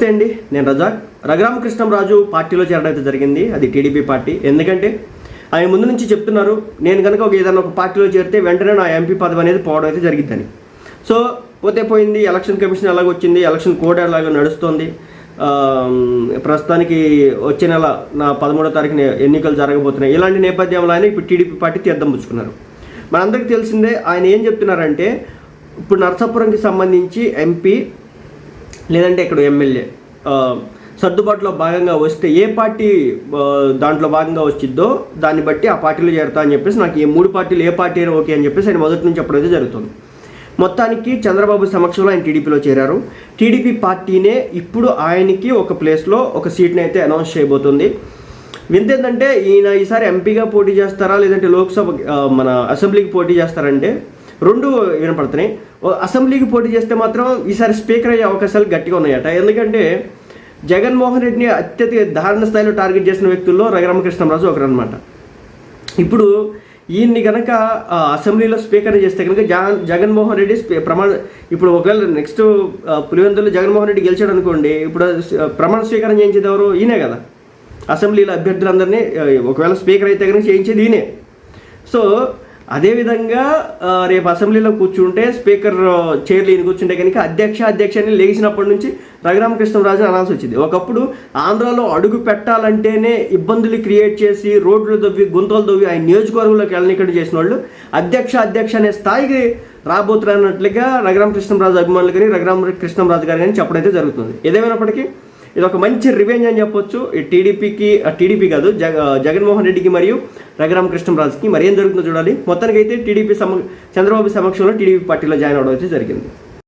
నమస్తే అండి నేను రజాక్. రఘురామకృష్ణంరాజు పార్టీలో చేరడం అయితే జరిగింది అది టీడీపీ పార్టీ. ఎందుకంటే ఆయన ముందు నుంచి చెప్తున్నారు నేను కనుక ఒక ఏదైనా ఒక పార్టీలో చేరితే వెంటనే నా ఎంపీ పదవి అనేది పోవడం అయితే జరిగిద్దని. సో పోతే పోయింది ఎలక్షన్ కమిషన్ ఎలాగ వచ్చింది ఎలక్షన్ కోడ్ ఎలాగ నడుస్తుంది ప్రస్తుతానికి వచ్చే నెల నా పదమూడో తారీఖున ఎన్నికలు జరగబోతున్నాయి. ఇలాంటి నేపథ్యంలో ఆయన ఇప్పుడు టీడీపీ పార్టీ తీర్థం పుచ్చుకున్నారు. మనందరికీ తెలిసిందే ఆయన ఏం చెప్తున్నారంటే ఇప్పుడు నరసాపురంకి సంబంధించి ఎంపీ లేదంటే ఇక్కడ ఎమ్మెల్యే. సర్దుబాటులో భాగంగా వస్తే ఏ పార్టీ దాంట్లో భాగంగా వచ్చిద్దో దాన్ని బట్టి ఆ పార్టీలో చేరుతా అని చెప్పేసి నాకు ఈ మూడు పార్టీలు ఏ పార్టీ ఓకే అని చెప్పేసి ఆయన మొదటి నుంచి చెప్పడం జరుగుతుంది. మొత్తానికి చంద్రబాబు సమక్షంలో ఆయన టీడీపీలో చేరారు. టీడీపీ పార్టీనే ఇప్పుడు ఆయనకి ఒక ప్లేస్లో ఒక సీట్ని అయితే అనౌన్స్ చేయబోతుంది. వింత ఏంటంటే ఈయన ఈసారి ఎంపీగా పోటీ చేస్తారా లేదంటే లోక్సభ మన అసెంబ్లీకి పోటీ చేస్తారంటే రెండు వినపడుతున్నాయి. ఓ అసెంబ్లీకి పోటీ చేస్తే మాత్రం ఈసారి స్పీకర్ అయ్యే అవకాశాలు గట్టిగా ఉన్నాయట. ఎందుకంటే జగన్మోహన్ రెడ్డిని అత్యధిక దారుణ స్థాయిలో టార్గెట్ చేసిన వ్యక్తుల్లో రఘురామకృష్ణరాజు ఒకరు అనమాట ఇప్పుడు ఈయన్ని కనుక అసెంబ్లీలో స్పీకర్ చేస్తే కనుక జగన్ జగన్మోహన్ రెడ్డి ప్రమాణ ఇప్పుడు ఒకవేళ నెక్స్ట్ పులివెందులు జగన్మోహన్ రెడ్డి గెలిచాడు అనుకోండి ఇప్పుడు ప్రమాణ స్వీకారం చేయించేది ఎవరు? ఈయనే కదా. అసెంబ్లీలో అభ్యర్థులందరినీ ఒకవేళ స్పీకర్ అయితే కనుక చేయించేది ఈయనే. సో అదేవిధంగా రేపు అసెంబ్లీలో కూర్చుంటే స్పీకర్ చైర్లు ఈయన కూర్చుంటే కనుక అధ్యక్ష అధ్యక్ష అని లేచినప్పటి నుంచి రఘురామకృష్ణరాజు అనాల్సి వచ్చింది. ఒకప్పుడు ఆంధ్రాలో అడుగు పెట్టాలంటేనే ఇబ్బందులు క్రియేట్ చేసి రోడ్లు దవ్వి గుంతలు దవ్వి ఆయన నియోజకవర్గంలోకి వెళ్ళనిక్కడ చేసిన వాళ్ళు అధ్యక్ష అధ్యక్ష అనే స్థాయికి రాబోతున్నట్లుగా రఘురామకృష్ణరాజు అభిమానులు కానీ రఘురామకృష్ణరాజు గారు కానీ చెప్పడం అయితే జరుగుతుంది. ఏదేమైనప్పటికీ ఇది ఒక మంచి రివెంజ్ అని చెప్పొచ్చు. ఈ టీడీపీకి టీడీపీ కాదు జగ జగన్మోహన్ రెడ్డికి మరియు రఘురామకృష్ణరాజుకి మరి ఏం జరుగుతుందో చూడాలి. మొత్తానికైతే టీడీపీ సమ చంద్రబాబు సమక్షంలో టీడీపీ పార్టీలో జాయిన్ అవడం అయితే జరిగింది.